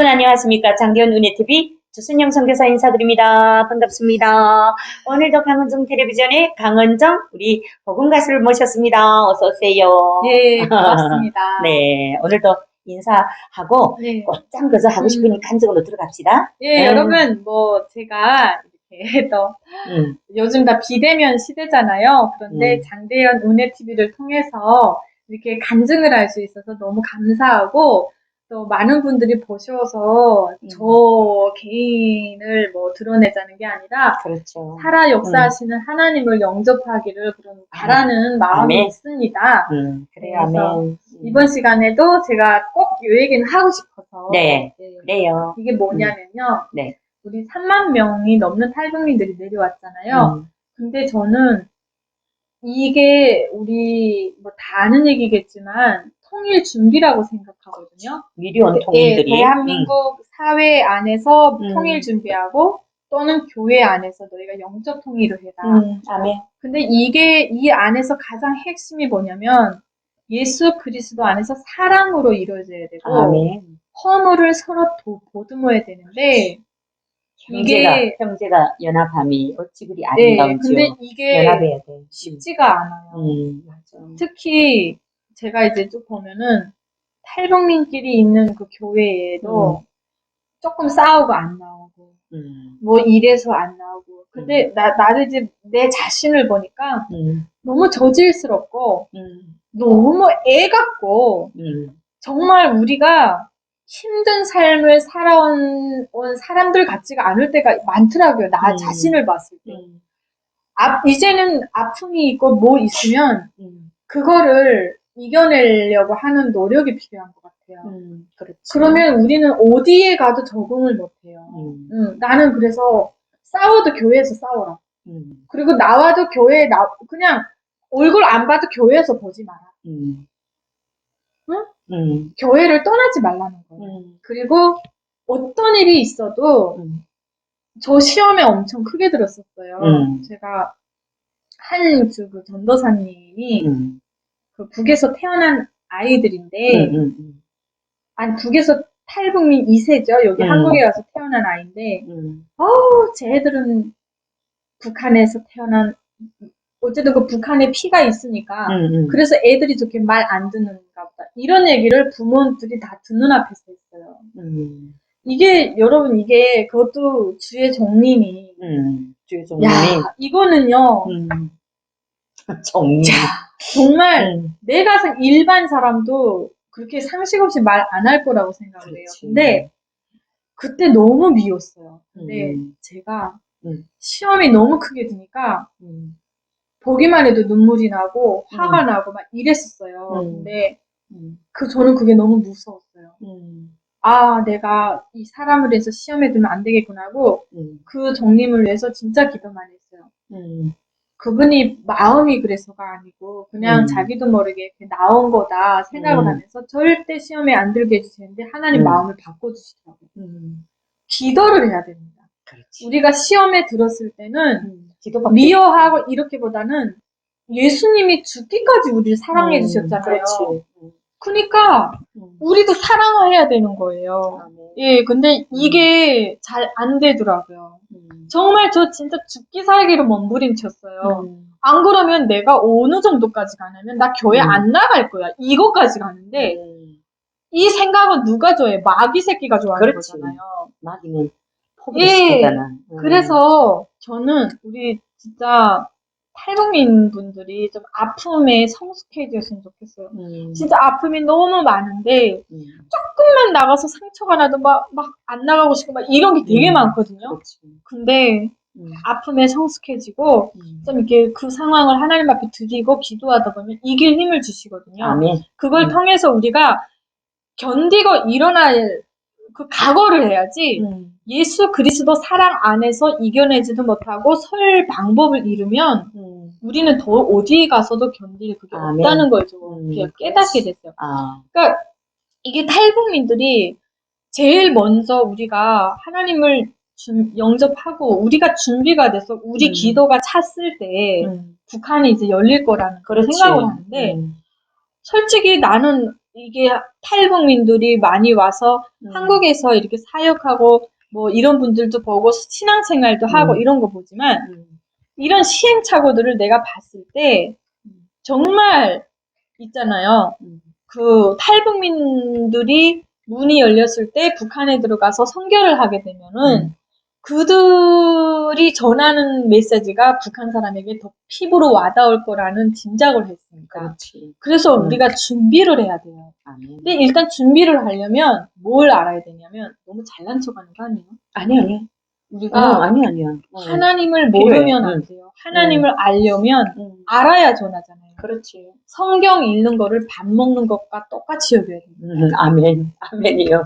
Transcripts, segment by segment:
여러분 안녕하십니까. 장기현 은혜TV 주순영 선교사 인사드립니다. 반갑습니다. 오늘도 강은정 텔레비전의 강은정 우리 복음 가수를 모셨습니다. 어서 오세요. 네, 반갑습니다. 네, 오늘도 인사하고 네. 곧장 그저 하고 싶으니까 한적으로 들어갑시다. 예, 음. 여러분, 뭐, 제가 이렇게 또, 음, 요즘 다 비대면 시대잖아요. 그런데 음. 장대현 은혜TV를 통해서 이렇게 간증을 할 수 있어서 너무 감사하고, 또 많은 분들이 보셔서 음. 저 개인을 뭐 드러내자는 게 아니라, 그렇죠. 살아 역사하시는 하나님을 영접하기를 그런 바라는 마음이 아멘. 있습니다. 음, 그래요. 아멘. 음, 이번 시간에도 제가 꼭이 얘기는 하고 싶어서. 네. 네. 그래요. 이게 뭐냐면요. 네. 우리 3만 명이 넘는 탈북민들이 내려왔잖아요. 음, 근데 저는 이게 우리 뭐 다 아는 얘기겠지만 통일 준비라고 생각하거든요. 미리 온 예, 통일들이. 대한민국 사회 안에서 음. 통일 준비하고 또는 교회 안에서 너희가 영적 통일을 해라. 음, 음, 아멘. 근데 이게 이 안에서 가장 핵심이 뭐냐면 예수 그리스도 안에서 사랑으로 이루어져야 되고 아멘. 허물을 서로 도, 보듬어야 되는데 형제가, 이게- 형제가 연합함이 어찌 그리 네, 아름다운지요. 근데 이게 연합해야 돼. 쉽지가 않아요. 음, 맞아. 특히 제가 이제 쭉 보면은 탈북민끼리 있는 그 교회에도 조금 싸우고 안 나오고 음, 뭐 이래서 안 나오고. 근데 나 나를 이제 내 자신을 보니까 음, 너무 저질스럽고 음, 너무 애 같고 음, 정말 우리가 힘든 삶을 살아온 온 사람들 같지가 않을 때가 많더라고요. 나 음. 자신을 봤을 때. 음, 아, 이제는 아픔이 있고 뭐 있으면 음, 그거를 이겨내려고 하는 노력이 필요한 것 같아요. 음, 그렇지. 그러면 우리는 어디에 가도 적응을 못해요. 음, 음, 나는 그래서 싸워도 교회에서 싸워라. 음, 그리고 나와도 교회에 나 그냥 얼굴 안 봐도 교회에서 보지 마라. 음, 응? 음, 교회를 떠나지 말라는 거예요. 음, 그리고 어떤 일이 있어도 음, 저 시험에 엄청 크게 들었었어요. 음. 제가 한그 전도사님이 음, 그 북에서 태어난 아이들인데 음, 음, 아니 북에서 탈북민 2세죠. 여기 음. 한국에 와서 태어난 아이인데 음, 어우 쟤들은 북한에서 태어난 어쨌든 그 북한에 피가 있으니까 음, 음. 그래서 애들이 저렇게 말 안 듣는가 보다. 이런 얘기를 부모들이 다 듣는 앞에서 했어요. 음, 이게 여러분 이게 그것도 주의 종님이 음, 주의 야 종님이, 이거는요 음, 종님. 정말 음, 내가 서 일반 사람도 그렇게 상식 없이 말 안 할 거라고 생각을 해요. 그렇지. 근데 그때 너무 미웠어요. 근데 음. 제가 음. 시험이 너무 크게 드니까 음, 보기만 해도 눈물이 나고 화가 음. 나고 막 이랬었어요. 음. 근데 음, 그 저는 그게 너무 무서웠어요. 음, 아, 내가 이 사람을 위해서 시험에 들면 안 되겠구나 하고 음, 그 정님을 위해서 진짜 기도 많이 했어요. 음, 그분이 마음이 그래서가 아니고 그냥 음. 자기도 모르게 이렇게 나온 거다 생각을 음. 하면서 절대 시험에 안 들게 해주시는데 하나님 음. 마음을 바꿔주시더라고요. 음, 기도를 해야 됩니다. 그렇지. 우리가 시험에 들었을 때는 음, 미워하고 이렇게보다는 예수님이 죽기까지 우리를 사랑해 음, 주셨잖아요. 음, 그러니까 음. 우리도 사랑해야 되는 거예요. 아멘. 예, 근데 이게 잘 안 되더라고요. 음, 정말 저 진짜 죽기 살기로 몸부림쳤어요. 음, 안 그러면 내가 어느 정도까지 가냐면 나 교회 음. 안 나갈 거야. 이거까지 가는데 음, 이 생각은 누가 좋아해? 마귀 새끼가 좋아하는 그렇지. 거잖아요. 마귀는 예. 포기시키잖아. 음. 그래서 저는 우리 진짜 탈북민 분들이 좀 아픔에 성숙해졌으면 좋겠어요. 음, 진짜 아픔이 너무 많은데 음, 조금만 나가서 상처가 나도 막 막 안 나가고 싶고 막 이런 게 되게 음. 많거든요. 그렇지. 근데 음, 아픔에 성숙해지고 음. 좀 이렇게 그 상황을 하나님 앞에 드리고 기도하다 보면 이길 힘을 주시거든요. 아멘. 그걸 음. 통해서 우리가 견디고 일어날 그 각오를 해야지 음, 예수 그리스도 사랑 안에서 이겨내지도 못하고 설 방법을 잃으면 음, 우리는 더 어디에 가서도 견딜 그게 아멘. 없다는 걸좀 음, 깨닫게 됐어요. 아, 그러니까 이게 탈북민들이 제일 먼저 우리가 하나님을 준- 영접하고 우리가 준비가 돼서 우리 음. 기도가 찼을 때 음, 북한이 이제 열릴 거라는 그런 그렇지. 생각을 하는데 음, 솔직히 나는 이게 탈북민들이 많이 와서 음. 한국에서 이렇게 사역하고 뭐 이런 분들도 보고 신앙생활도 하고 음. 이런 거 보지만 음. 이런 시행착오들을 내가 봤을 때 정말 있잖아요. 음. 그 탈북민들이 문이 열렸을 때 북한에 들어가서 선교를 하게 되면은 음. 그들이 전하는 메시지가 북한 사람에게 더 피부로 와닿을 거라는 짐작을 했으니까. 그렇지. 그래서 음. 우리가 준비를 해야 돼요. 아멘. 근데 일단 준비를 하려면 뭘 알아야 되냐면 너무 잘난 척하는 거 아니에요? 아니 아니. 우리가 어, 아니 아니야. 어. 하나님을. 모르면 안 음. 돼요. 하나님을 알려면 음. 알아야 전하잖아요. 그렇지. 성경 읽는 거를 밥 먹는 것과 똑같이 여겨야 돼요. 음, 아멘. 아멘이요.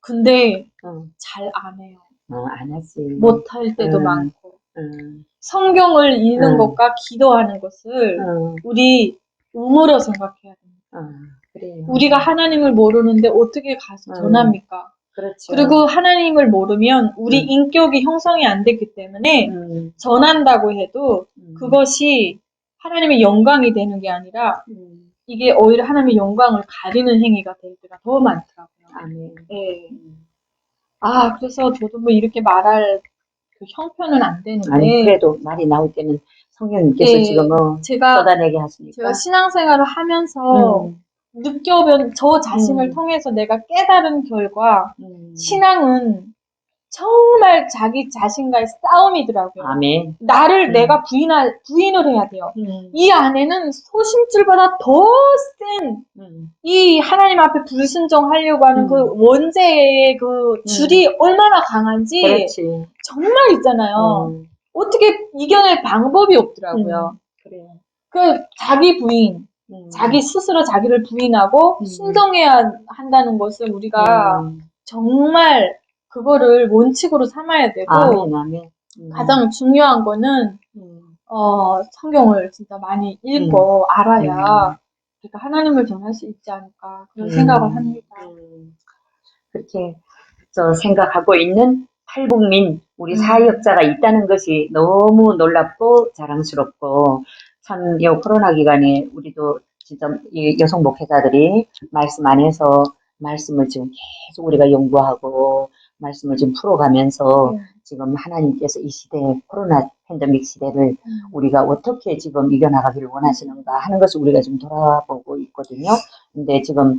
근데 어, 잘안 해요. 어, 안 하지. 못할 때도 음. 많고. 음, 성경을 읽는 음. 것과 기도하는 것을 어, 우리 의무로 생각해야 됩니다. 어, 그래요. 우리가 하나님을 모르는데 어떻게 가서 음. 전합니까? 그렇죠. 그리고 하나님을 모르면 우리 음. 인격이 형성이 안 됐기 때문에 음, 전한다고 해도 음, 그것이 하나님의 영광이 되는 게 아니라 음, 이게 오히려 하나님의 영광을 가리는 행위가 될 때가 더 많더라고요. 아멘. 예. 음. 아, 그래서 저도 뭐 이렇게 말할 그 형편은 안 되는데 아니 그래도 말이 나올 때는 성령님께서 네. 지금 어, 제가 쏟아내게 하시니까. 제가 신앙생활을 하면서 음, 느껴본 저 자신을 음. 통해서 내가 깨달은 결과 음. 신앙은 정말 자기 자신과의 싸움이더라고요. 아멘. 나를 음. 내가 부인할 부인을 해야 돼요. 음, 이 안에는 소심줄보다 더센이 음, 하나님 앞에 불순종하려고 하는 음. 그 원죄의 그 줄이 얼마나 강한지 그렇지. 정말 있잖아요. 음, 어떻게 이겨낼 방법이 없더라고요. 그래요. 그 자기 부인, 음. 자기 스스로 자기를 부인하고 음. 순종해야 한다는 것을 우리가 음. 정말 그거를 원칙으로 삼아야 되고 아멘, 아멘. 음. 가장 중요한 거는 음. 어, 성경을 진짜 많이 읽고 알아야 음. 우리가 하나님을 전할 수 있지 않을까 그런 음. 생각을 합니다. 음. 그렇게 저 생각하고 있는 탈북민 우리 음. 사역자가 있다는 것이 너무 놀랍고 자랑스럽고 참 이 코로나 기간에 우리도 진짜 이 여성 목회자들이 말씀 안에서 말씀을 지금 계속 우리가 연구하고 말씀을 지금 풀어가면서 음. 지금 하나님께서 이 시대 코로나 팬데믹 시대를 음. 우리가 어떻게 지금 이겨나가기를 원하시는가 하는 것을 우리가 좀 돌아보고 있거든요. 근데 지금,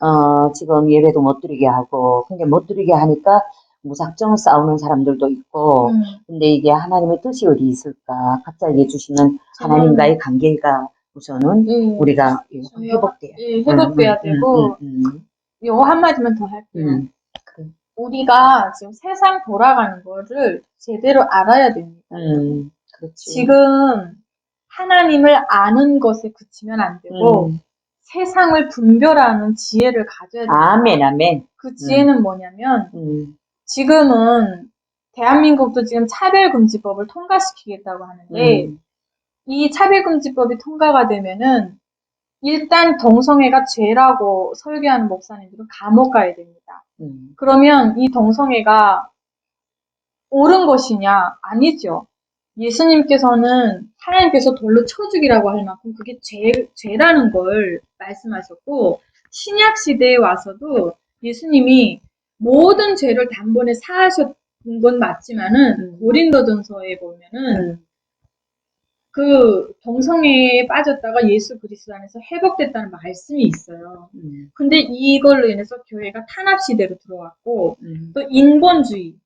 어, 지금 예배도 못 드리게 하고, 근데 못 드리게 하니까 무작정 싸우는 사람들도 있고, 음. 근데 이게 하나님의 뜻이 어디 있을까? 각자에게 주시는 하나님과의 관계가 우선은 예. 우리가 회복돼야 예, 회복돼야 음, 되고 음, 음, 요 한마디만 더 할게요. 음, 우리가 지금 세상 돌아가는 거를 제대로 알아야 됩니다. 음, 그렇지. 지금 하나님을 아는 것에 그치면 안 되고 음, 세상을 분별하는 지혜를 가져야 돼요. 아멘, 아멘. 그 지혜는 뭐냐면 음, 지금은 대한민국도 지금 차별금지법을 통과시키겠다고 하는데 음, 이 차별금지법이 통과가 되면은 일단 동성애가 죄라고 설교하는 목사님들은 감옥 가야 됩니다. 음, 그러면 이 동성애가 옳은 것이냐? 아니죠. 예수님께서는 하나님께서 돌로 쳐 죽이라고 할 만큼 그게 죄, 죄라는 걸 말씀하셨고 신약 시대에 와서도 예수님이 모든 죄를 단번에 사하셨던 건 맞지만은 음. 고린도전서에 보면은 음, 그 동성애에 빠졌다가 예수 그리스도 안에서 회복됐다는 말씀이 있어요. 음, 근데 이걸로 인해서 교회가 탄압 시대로 들어왔고 음, 또 인본주의,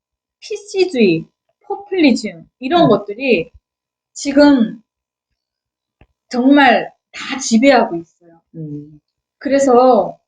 PC주의, 포퓰리즘 이런 음. 것들이 지금 정말 다 지배하고 있어요. 음, 그래서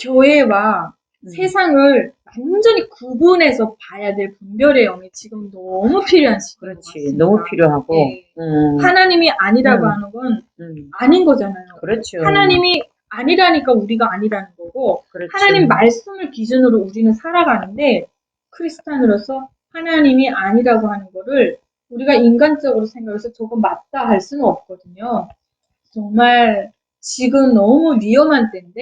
교회와 음. 세상을 완전히 구분해서 봐야 될 분별의 영이 지금 너무 필요한 시기인 것 그렇지. 같습니다. 너무 필요하고, 네. 음, 하나님이 아니라고 음. 하는 건 음, 아닌 거잖아요. 그렇죠. 하나님이 아니라니까 우리가 아니라는 거고 그렇지. 하나님 말씀을 기준으로 우리는 살아가는데 크리스탄으로서 하나님이 아니라고 하는 거를 우리가 인간적으로 생각해서 저거 맞다 할 수는 없거든요. 정말 지금 너무 위험한 때인데